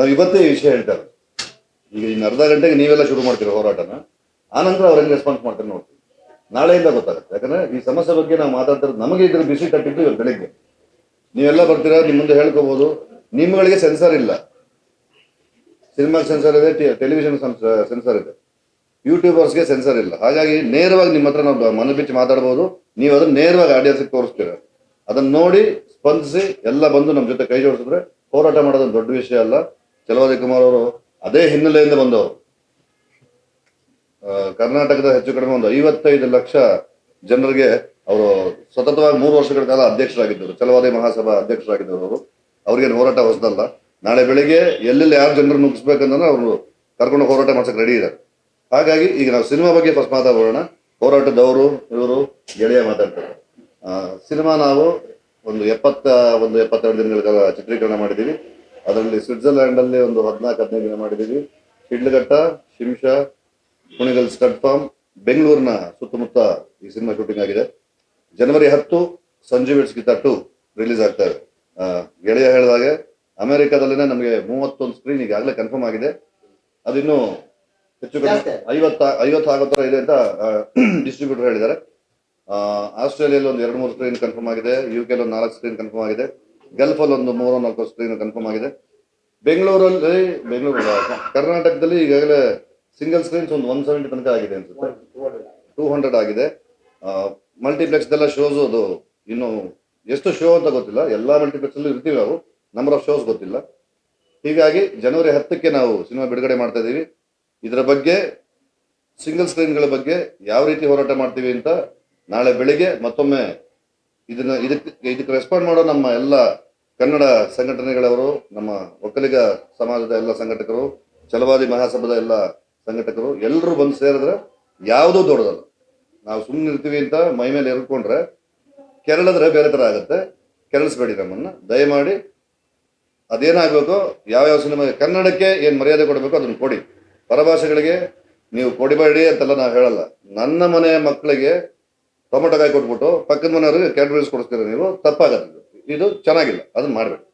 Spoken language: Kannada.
ನಾವು ಇವತ್ತೇ ಈ ವಿಷಯ ಹೇಳ್ತಾರೆ ಈಗ ಇನ್ನು ಅರ್ಧ ಗಂಟೆಗೆ ನೀವೆಲ್ಲ ಶುರು ಮಾಡ್ತೀರ ಹೋರಾಟನ? ಆನಂತರ ಅವ್ರ ಹೆಂಗೆ ರೆಸ್ಪಾನ್ಸ್ ಮಾಡ್ತಾರೆ ನೋಡ್ತೀವಿ. ನಾಳೆಯಿಂದ ಗೊತ್ತಾಗುತ್ತೆ. ಯಾಕಂದ್ರೆ ಈ ಸಮಸ್ಯೆ ಬಗ್ಗೆ ನಾವು ಮಾತಾಡ್ತಾರೆ ನಮಗೆ ಇದ್ರ ಬಿಸಿ ತಟ್ಟಿದ್ದು ಇವತ್ತು ಬೆಳಿಗ್ಗೆ. ನೀವೆಲ್ಲ ಬರ್ತೀರಾ ನಿಮ್ಮ ಮುಂದೆ ಹೇಳ್ಕೋಬಹುದು ನಿಮ್ಮಗಳಿಗೆ ಸೆನ್ಸರ್ ಇಲ್ಲ. ಸಿನಿಮಾ ಸೆನ್ಸರ್ ಇದೆ ಟೆಲಿವಿಷನ್ ಸೆನ್ಸರ್ ಇದೆ. ಯೂಟ್ಯೂಬರ್ಸ್ಗೆ ಸೆನ್ಸರ್ ಇಲ್ಲ. ಹಾಗಾಗಿ ನೇರವಾಗಿ ನಿಮ್ಮ ಹತ್ರ ನಾವು ಮನ ಬಿಚ್ಚಿ ಮಾತಾಡ್ಬೋದು. ನೀವು ಅದನ್ನ ನೇರವಾಗಿ ಆಡಿಯನ್ಸ್ಗೆ ತೋರಿಸ್ತೀರ. ಅದನ್ನ ನೋಡಿ ಸ್ಪಂದಿಸಿ ಎಲ್ಲ ಬಂದು ನಮ್ಮ ಜೊತೆ ಕೈ ಜೋಡಿಸಿದ್ರೆ ಹೋರಾಟ ಮಾಡೋದೊಂದು ದೊಡ್ಡ ವಿಷಯ ಅಲ್ಲ. ಚಲವಾದಿ ಕುಮಾರ್ ಅವರು ಅದೇ ಹಿನ್ನೆಲೆಯಿಂದ ಬಂದವರು. ಕರ್ನಾಟಕದ ಹೆಚ್ಚು ಕಡಿಮೆ ಒಂದು ಐವತ್ತೈದು ಲಕ್ಷ ಜನರಿಗೆ ಅವರು ಸತತವಾಗಿ ಮೂರು ವರ್ಷಗಳ ಕಾಲ ಅಧ್ಯಕ್ಷರಾಗಿದ್ದರು. ಚಲವಾದಿ ಮಹಾಸಭಾ ಅಧ್ಯಕ್ಷರಾಗಿದ್ದರು ಅವರು. ಅವ್ರಿಗೇನು ಹೋರಾಟ ಹೊಸದಲ್ಲ. ನಾಳೆ ಬೆಳಿಗ್ಗೆ ಎಲ್ಲೆಲ್ಲಿ ಯಾರು ಜನರನ್ನು ನುಗ್ಗಿಸ್ಬೇಕಂದ್ರೆ ಅವರು ಕರ್ಕೊಂಡು ಹೋರಾಟ ಮಾಡ್ಸಕ್ಕೆ ರೆಡಿ ಇದ್ದಾರೆ. ಹಾಗಾಗಿ ಈಗ ನಾವು ಸಿನಿಮಾ ಬಗ್ಗೆ ಫಸ್ಟ್ ಮಾತಾಡೋಣ. ಹೋರಾಟದವರು ಇವರು ಗೆಳೆಯ ಮಾತಾಡ್ತಾರೆ. ಸಿನಿಮಾ ನಾವು ಒಂದು ಎಪ್ಪತ್ತ, ಒಂದು ಎಪ್ಪತ್ತೆರಡು ದಿನಗಳ ಕಾಲ ಚಿತ್ರೀಕರಣ ಮಾಡಿದ್ದೀವಿ. ಅದರಲ್ಲಿ ಸ್ವಿಟ್ಜರ್ಲ್ಯಾಂಡ್ ಅಲ್ಲಿ ಒಂದು ಹದಿನಾಲ್ಕು ಹದಿನೈದು ದಿನ ಮಾಡಿದೀವಿ ಶಿಡ್ಲಘಟ್ಟ ಶಿಮ್ಷಾ ಕುಣಿಗಲ್ ಸ್ಟಡ್ ಫಾರ್ಮ್ ಬೆಂಗಳೂರಿನ ಸುತ್ತಮುತ್ತ ಈ ಸಿನಿಮಾ ಶೂಟಿಂಗ್ ಆಗಿದೆ. ಜನವರಿ ಹತ್ತು Sanju weds Geetha two release ಆಗ್ತಾ ಇದೆ. ಗೆಳೆಯ ಹೇಳಿದಾಗೆ ಅಮೆರಿಕಾದಲ್ಲಿನೇ ನಮಗೆ ಮೂವತ್ತೊಂದು ಸ್ಕ್ರೀನ್ ಈಗಾಗಲೇ ಕನ್ಫರ್ಮ್ ಆಗಿದೆ. ಅದಿನ್ನು ಹೆಚ್ಚು ಕಡಿಮೆ ಐವತ್ತ ಐವತ್ತು ಆಗೋ ಥರ ಇದೆ ಅಂತ ಡಿಸ್ಟ್ರಿಬ್ಯೂಟರ್ ಹೇಳಿದ್ದಾರೆ. ಆಸ್ಟ್ರೇಲಿಯಲ್ಲಿ ಒಂದು ಎರಡು ಮೂರು ಸ್ಕ್ರೀನ್ ಕನ್ಫರ್ಮ್ ಆಗಿದೆ. ಯು ಕೆಲ ಒಂದು ನಾಲ್ಕು ಸ್ಕ್ರೀನ್ ಕನ್ಫರ್ಮ್ ಆಗಿದೆ. ಗಲ್ಫಲ್ಲಿ ಒಂದು ಮೂರು ನಾಲ್ಕು ಸ್ಕ್ರೀನ್ ಕನ್ಫರ್ಮ್ ಆಗಿದೆ. ಬೆಂಗಳೂರಲ್ಲಿ, ಬೆಂಗಳೂರು ಕರ್ನಾಟಕದಲ್ಲಿ ಈಗಾಗಲೇ ಸಿಂಗಲ್ ಸ್ಕ್ರೀನ್ಸ್ ಒಂದು ಒನ್ ಸೆವೆಂಟಿ ತನಕ ಆಗಿದೆ ಅನ್ಸುತ್ತೆ. ಟೂ ಹಂಡ್ರೆಡ್ ಆಗಿದೆ. ಮಲ್ಟಿಪ್ಲೆಕ್ಸ್ದೆಲ್ಲ ಶೋಸ್ ಅದು ಇನ್ನು ಎಷ್ಟು ಶೋ ಅಂತ ಗೊತ್ತಿಲ್ಲ. ಎಲ್ಲಾ ಮಲ್ಟಿಪ್ಲೆಕ್ಸ್ ಅಲ್ಲೂ ಇರ್ತೀವಿ ನಾವು. ನಂಬರ್ ಆಫ್ ಶೋಸ್ ಗೊತ್ತಿಲ್ಲ. ಹೀಗಾಗಿ ಜನವರಿ ಹತ್ತಕ್ಕೆ ನಾವು ಸಿನಿಮಾ ಬಿಡುಗಡೆ ಮಾಡ್ತಾ ಇದೀವಿ. ಇದರ ಬಗ್ಗೆ ಸಿಂಗಲ್ ಸ್ಕ್ರೀನ್ಗಳ ಬಗ್ಗೆ ಯಾವ ರೀತಿ ಹೋರಾಟ ಮಾಡ್ತೀವಿ ಅಂತ ನಾಳೆ ಬೆಳಿಗ್ಗೆ ಮತ್ತೊಮ್ಮೆ ಇದನ್ನ ಇದಕ್ಕೆ ಇದಕ್ಕೆ ರೆಸ್ಪಾಂಡ್ ಮಾಡೋ ನಮ್ಮ ಎಲ್ಲ ಕನ್ನಡ ಸಂಘಟನೆಗಳವರು, ನಮ್ಮ ಒಕ್ಕಲಿಗ ಸಮಾಜದ ಎಲ್ಲ ಸಂಘಟಕರು, ಛಲವಾದಿ ಮಹಾಸಭಾದ ಎಲ್ಲ ಸಂಘಟಕರು ಎಲ್ಲರೂ ಬಂದು ಸೇರಿದ್ರೆ ಯಾವುದೂ ದೊಡ್ಡದಲ್ಲ. ನಾವು ಸುಮ್ಮನೆ ಇರ್ತೀವಿ ಅಂತ ಮೈ ಮೇಲೆ ಎರ್ಕೊಂಡ್ರೆ ಕೆರಳಿದ್ರೆ ಬೇರೆ ಥರ ಆಗುತ್ತೆ. ಕೆರಳಿಸ್ಬೇಡಿ ನಮ್ಮನ್ನು. ದಯಮಾಡಿ ಯಾವ ಯಾವ್ಯಾವ ಸಿನಿಮಾ, ಕನ್ನಡಕ್ಕೆ ಏನು ಮರ್ಯಾದೆ ಕೊಡಬೇಕು ಅದನ್ನು ಕೊಡಿ. ಪರಭಾಷೆಗಳಿಗೆ ನೀವು ಕೊಡಿಬೇಡಿ ಅಂತೆಲ್ಲ ನಾವು ಹೇಳಲ್ಲ. ನನ್ನ ಮನೆಯ ಮಕ್ಕಳಿಗೆ ಟೊಮೊಟೊ ಕಾಯಿ ಕೊಟ್ಬಿಟ್ಟು ಪಕ್ಕದ ಮನೆಯವ್ರಿಗೆ ಕ್ಯಾಡ್ಬರೀಸ್ ಕೊಡಿಸ್ತೀರ ನೀವು? ತಪ್ಪಾಗತ್ತೆ. ಇದು. ಚೆನ್ನಾಗಿಲ್ಲ. ಅದನ್ನ ಮಾಡಬೇಡಿ.